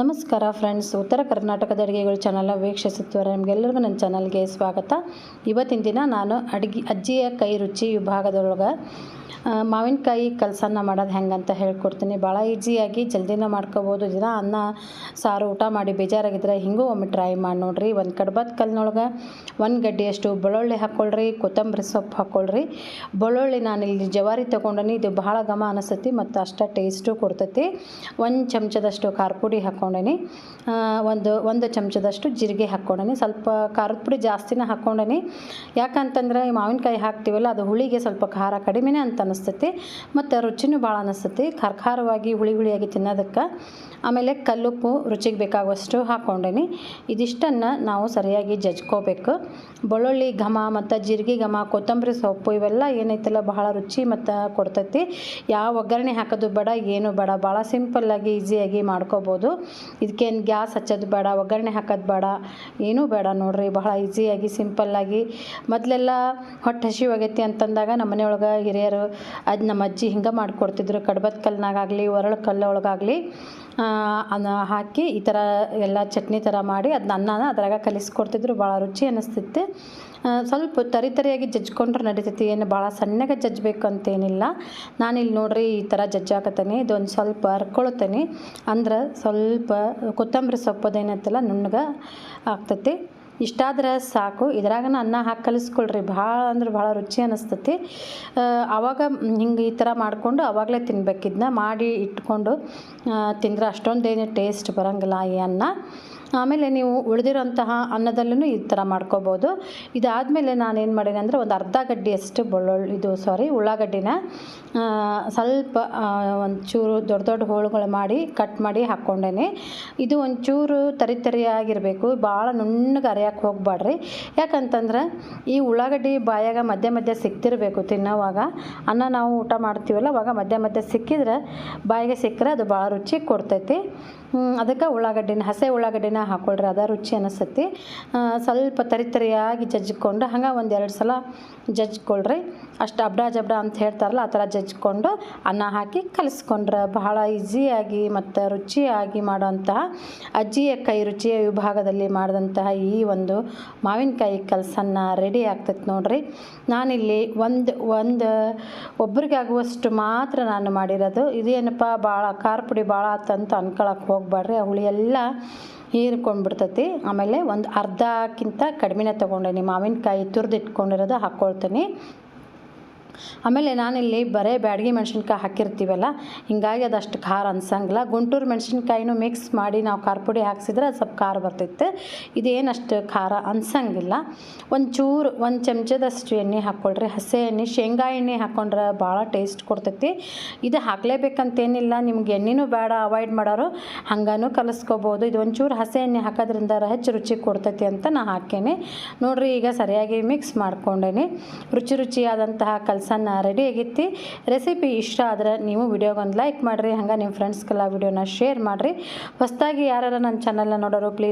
ನಮಸ್ಕಾರ ಫ್ರೆಂಡ್ಸ್. ಉತ್ತರ ಕರ್ನಾಟಕದ ಅಡುಗೆಗಳು ಚಾನಲ್ ವೀಕ್ಷಿಸುತ್ತಿರುವ ನಿಮಗೆಲ್ಲರಿಗೂ ನನ್ನ ಚಾನಲ್ಗೆ ಸ್ವಾಗತ. ಇವತ್ತಿನ ದಿನ ನಾನು ಅಡುಗೆ, ಅಜ್ಜಿಯ ಕೈ ರುಚಿ ವಿಭಾಗದೊಳಗೆ ಮಾವಿನಕಾಯಿ ಕಲಸನ್ನ ಮಾಡೋದು ಹೆಂಗಂತ ಹೇಳ್ಕೊಡ್ತೀನಿ. ಭಾಳ ಈಸಿಯಾಗಿ ಜಲ್ದಿನ ಮಾಡ್ಕೋಬೋದು. ದಿನ ಅನ್ನ, ಸಾರು, ಊಟ ಮಾಡಿ ಬೇಜಾರಾಗಿದ್ರೆ ಹಿಂಗೂ ಒಮ್ಮೆ ಟ್ರೈ ಮಾಡಿ ನೋಡ್ರಿ. ಒಂದು ಕಡ್ಬದ ಕಲ್ನೊಳಗೆ ಒಂದು ಗಡ್ಡೆಯಷ್ಟು ಬೆಳ್ಳುಳ್ಳಿ ಹಾಕ್ಕೊಳ್ರಿ ಕೊತ್ತಂಬರಿ ಸೊಪ್ಪು ಹಾಕ್ಕೊಳ್ರಿ ಬೆಳ್ಳುಳ್ಳಿ ನಾನು ಇಲ್ಲಿ ಜವಾರಿ ತೊಗೊಂಡನಿ, ಇದು ಬಹಳ ಘಮ ಅನಿಸ್ತೈತಿ ಮತ್ತು ಅಷ್ಟು ಟೇಸ್ಟು ಕೊಡ್ತೈತಿ. ಒಂದು ಚಮಚದಷ್ಟು ಖಾರ ಪುಡಿ ಹಾಕ್ಕೊಂಡೇನಿ. ಒಂದು ಒಂದು ಚಮಚದಷ್ಟು ಜೀರಿಗೆ ಹಾಕ್ಕೊಂಡೇನಿ. ಸ್ವಲ್ಪ ಖಾರದ ಪುಡಿ ಜಾಸ್ತಿನೇ ಹಾಕ್ಕೊಂಡೇನಿ. ಯಾಕಂತಂದ್ರೆ ಈ ಮಾವಿನಕಾಯಿ ಹಾಕ್ತೀವಲ್ಲ, ಅದು ಹುಳಿಗೆ ಸ್ವಲ್ಪ ಖಾರ ಕಡಿಮೆನೇ ಅಂತ ಅನಿಸ್ತೈತಿ, ಮತ್ತು ರುಚಿನೂ ಭಾಳ ಅನಿಸ್ತೈತಿ. ಖಾರ ಖಾರವಾಗಿ ಹುಳಿ ಹುಳಿಯಾಗಿ ತಿನ್ನೋದಕ್ಕೆ, ಆಮೇಲೆ ಕಲ್ಲುಪ್ಪು ರುಚಿಗೆ ಬೇಕಾಗುವಷ್ಟು ಹಾಕ್ಕೊಂಡೇನಿ. ಇದಿಷ್ಟನ್ನು ನಾವು ಸರಿಯಾಗಿ ಜಜ್ಕೋಬೇಕು. ಬೆಳ್ಳುಳ್ಳಿ ಘಮ ಮತ್ತು ಜೀರಿಗೆ ಘಮ, ಕೊತ್ತಂಬರಿ ಸೊಪ್ಪು, ಇವೆಲ್ಲ ಏನೈತಲ್ಲ, ಬಹಳ ರುಚಿ ಮತ್ತು ಕೊಡ್ತೈತಿ. ಯಾವ ಒಗ್ಗರಣೆ ಹಾಕೋದು ಬೇಡ, ಏನು ಬೇಡ. ಭಾಳ ಸಿಂಪಲ್ಲಾಗಿ, ಈಸಿಯಾಗಿ ಮಾಡ್ಕೋಬೋದು. ಇದಕ್ಕೇನು ಗ್ಯಾಸ್ ಹಚ್ಚೋದು ಬೇಡ, ಒಗ್ಗರಣೆ ಹಾಕೋದು ಬೇಡ, ಏನೂ ಬೇಡ ನೋಡಿರಿ, ಬಹಳ ಈಸಿಯಾಗಿ ಸಿಂಪಲ್ಲಾಗಿ ಮೊದಲೆಲ್ಲ ಹೊಟ್ಟೆ ಹಸಿವಾಗೈತಿ ಅಂತಂದಾಗ ನಮ್ಮ ಮನೆಯೊಳಗೆ ಹಿರಿಯರು ಅದು ನಮ್ಮ ಅಜ್ಜಿ ಹಿಂಗೆ ಮಾಡಿಕೊಡ್ತಿದ್ರು. ಕಡ್ಬದ ಕಲ್ನಾಗಾಗಲಿ ಒರಳು ಕಲ್ಲು ಒಳಗಾಗಲಿ ಅನ್ನ ಹಾಕಿ ಈ ಥರ ಎಲ್ಲ ಚಟ್ನಿ ಥರ ಮಾಡಿ ಅದನ್ನ ಅನ್ನನ ಅದ್ರಾಗ ಕಲಿಸ್ಕೊಡ್ತಿದ್ರು. ಭಾಳ ರುಚಿ ಅನ್ನಿಸ್ತಿತ್ತು. ಸ್ವಲ್ಪ ತರಿ ತರಿಯಾಗಿ ಜಜ್ಕೊಂಡ್ರೆ ನಡೀತೈತಿ. ಏನು ಭಾಳ ಸಣ್ಣಗೆ ಜಜ್ಬೇಕು ಅಂತೇನಿಲ್ಲ ನಾನಿಲ್ಲಿ ನೋಡ್ರಿ ಈ ಥರ ಜಜ್ಜಾಕತ್ತೀನಿ. ಇದೊಂದು ಸ್ವಲ್ಪ ಹರ್ಕೊಳ್ತೇನೆ. ಅಂದ್ರೆ ಸ್ವಲ್ಪ ಕೊತ್ತಂಬರಿ ಸೊಪ್ಪದೇನೈತಲ್ಲ, ನುಣ್ಣಗೆ ಆಗ್ತೈತಿ. ಇಷ್ಟಾದ್ರೆ ಸಾಕು. ಇದ್ರಾಗನ ಅನ್ನ ಹಾಕಿ ಕಲಿಸ್ಕೊಳ್ರಿ. ಭಾಳ ಅಂದ್ರೆ ಭಾಳ ರುಚಿ ಅನ್ನಿಸ್ತತಿ ಆವಾಗ ಹಿಂಗೆ ಈ ಥರ ಮಾಡಿಕೊಂಡು ಆವಾಗಲೇ ಇದನ್ನ ಮಾಡಿ ಇಟ್ಕೊಂಡು ತಿಂದ್ರೆ ಅಷ್ಟೊಂದೇನು ಟೇಸ್ಟ್ ಬರೋಂಗಿಲ್ಲ ಈ ಅನ್ನ. ಆಮೇಲೆ ನೀವು ಉಳಿದಿರೋಂತಹ ಅನ್ನದಲ್ಲೂ ಈ ಥರ ಮಾಡ್ಕೋಬೋದು. ಇದಾದಮೇಲೆ ಏನು ಮಾಡೀನಿ ಅಂದರೆ ಒಂದು ಅರ್ಧ ಗಡ್ಡೆಯಷ್ಟು ಬೆಳ್ಳುಳ್ಳಿ, ಇದು ಸಾರಿ ಉಳ್ಳಾಗಡ್ಡಿನ ಸ್ವಲ್ಪ ಒಂಚೂರು ದೊಡ್ಡ ದೊಡ್ಡ ಹೋಳುಗಳು ಮಾಡಿ ಕಟ್ ಮಾಡಿ ಹಾಕ್ಕೊಂಡೇನೆ. ಇದು ಒಂಚೂರು ತರಿ ತರಿಯಾಗಿರಬೇಕು, ಭಾಳ ನುಣ್ಣಗೆ ಅರಿಯಕ್ಕೆ ಹೋಗ್ಬಾಡ್ರಿ ಯಾಕಂತಂದ್ರೆ ಈ ಉಳ್ಳಾಗಡ್ಡಿ ಬಾಯಾಗ ಮಧ್ಯೆ ಮಧ್ಯೆ ಸಿಕ್ತಿರಬೇಕು ತಿನ್ನೋವಾಗ. ಅನ್ನ ನಾವು ಊಟ ಮಾಡ್ತೀವಲ್ಲ, ಅವಾಗ ಮಧ್ಯೆ ಮಧ್ಯೆ ಸಿಕ್ಕಿದ್ರೆ ಬಾಯಿಗೆ ಸಿಕ್ಕರೆ ಅದು ಭಾಳ ರುಚಿ ಕೊಡ್ತೈತಿ. ಅದಕ್ಕೆ ಉಳ್ಳಾಗಡ್ಡಿನ, ಹಸೆ ಉಳ್ಳಾಗಡ್ಡಿನ ಹಾಕ್ಕೊಳ್ರಿ ಅದ ರುಚಿ ಅನಿಸ್ತೈತಿ. ಸ್ವಲ್ಪ ತರಿ ತರಿಯಾಗಿ ಜಜ್ಜಿಕೊಂಡು ಹಂಗೆ ಒಂದು ಎರಡು ಸಲ ಜಜ್ಕೊಳ್ರಿ. ಅಷ್ಟು ಅಬ್ಡ ಜಬ್ಡ ಅಂತ ಹೇಳ್ತಾರಲ್ಲ, ಆ ಥರ ಜಜ್ಕೊಂಡು ಅನ್ನ ಹಾಕಿ ಕಲಿಸ್ಕೊಂಡ್ರೆ ಬಹಳ ಈಸಿಯಾಗಿ ಮತ್ತು ರುಚಿಯಾಗಿ ಮಾಡೋಂತಹ ಅಜ್ಜಿಯ ಕೈ ರುಚಿಯ ವಿಭಾಗದಲ್ಲಿ ಮಾಡಿದಂತಹ ಈ ಒಂದು ಮಾವಿನಕಾಯಿ ಕಲಸನ್ನ ರೆಡಿ ಆಗ್ತೈತೆ ನೋಡ್ರಿ. ನಾನಿಲ್ಲಿ ಒಂದು ಒಂದು ಒಬ್ರಿಗೆ ಆಗುವಷ್ಟು ಮಾತ್ರ ನಾನು ಮಾಡಿರೋದು. ಇದೇನಪ್ಪ ಭಾಳ ಖಾರ ಪುಡಿ ಭಾಳ ಆತಂತ ಅನ್ಕೊಳಕ್ಕೆ ಹೋಗ್ಬೇಡ್ರಿ ಆ ಹುಳಿ ಎಲ್ಲ ಹೀರ್ಕೊಂಡ್ಬಿಡ್ತೈತಿ. ಆಮೇಲೆ ಒಂದು ಅರ್ಧಕ್ಕಿಂತ ಕಡಿಮೆನೇ ತಗೊಂಡೇನಿ ಮಾವಿನಕಾಯಿ ತುರ್ದಿಟ್ಕೊಂಡಿರೋದು ಹಾಕ್ಕೊಳ್ತೀನಿ ಆಮೇಲೆ ನಾನಿಲ್ಲಿ ಬರೇ ಬ್ಯಾಡಗಿ ಮೆಣಸಿನ್ಕಾಯಿ ಹಾಕಿರ್ತೀವಲ್ಲ, ಹಿಂಗಾಗಿ ಅದಷ್ಟು ಖಾರ ಅನ್ಸಂಗಿಲ್ಲ. ಗುಂಟೂರು ಮೆಣಸಿನ್ಕಾಯಿನೂ ಮಿಕ್ಸ್ ಮಾಡಿ ನಾವು ಖಾರ ಪುಡಿ ಹಾಕ್ಸಿದ್ರೆ ಅದು ಸ್ವಲ್ಪ ಖಾರ ಬರ್ತೈತೆ ಇದೇನಷ್ಟು ಖಾರ ಅನ್ಸಂಗಿಲ್ಲ. ಒಂದು ಚೂರು ಒಂದು ಚಮಚದಷ್ಟು ಎಣ್ಣೆ ಹಾಕ್ಕೊಳ್ರಿ ಹಸೆ ಎಣ್ಣೆ, ಶೇಂಗಾ ಎಣ್ಣೆ ಹಾಕ್ಕೊಂಡ್ರೆ ಭಾಳ ಟೇಸ್ಟ್ ಕೊಡ್ತೈತಿ. ಇದು ಹಾಕ್ಲೇಬೇಕಂತೇನಿಲ್ಲ, ನಿಮ್ಗೆ ಎಣ್ಣೆನೂ ಬೇಡ, ಅವಾಯ್ಡ್ ಮಾಡೋರು ಹಂಗಾನು ಕಲಿಸ್ಕೋಬೋದು. ಇದು ಒಂಚೂರು ಹಸೆ ಎಣ್ಣೆ ಹಾಕೋದ್ರಿಂದ ಹೆಚ್ಚು ರುಚಿ ಕೊಡ್ತೈತಿ ಅಂತ ನಾ ಹಾಕೇನೆ ನೋಡ್ರಿ ಈಗ ಸರಿಯಾಗಿ ಮಿಕ್ಸ್ ಮಾಡ್ಕೊಂಡೇನಿ. ರುಚಿ ರುಚಿಯಾದಂತಹ ಕಲಸನ್ನ ರೆಡಿ ಆಗಿತ್ತು. ರೆಸಿಪಿ ಇಷ್ಟ ಆದ್ರೆ ನೀವು ವಿಡಿಯೋಗೊಂದು ಲೈಕ್ ಮಾಡಿರಿ. ಹಂಗೆ ನಿಮ್ಮ ಫ್ರೆಂಡ್ಸ್ಗೆಲ್ಲ ವಿಡಿಯೋನ ಶೇರ್ ಮಾಡಿರಿ. ಹೊಸದಾಗಿ ಯಾರು ನನ್ನ ಚಾನಲ್ನ ನೋಡೋರು ಪ್ಲೀಸ್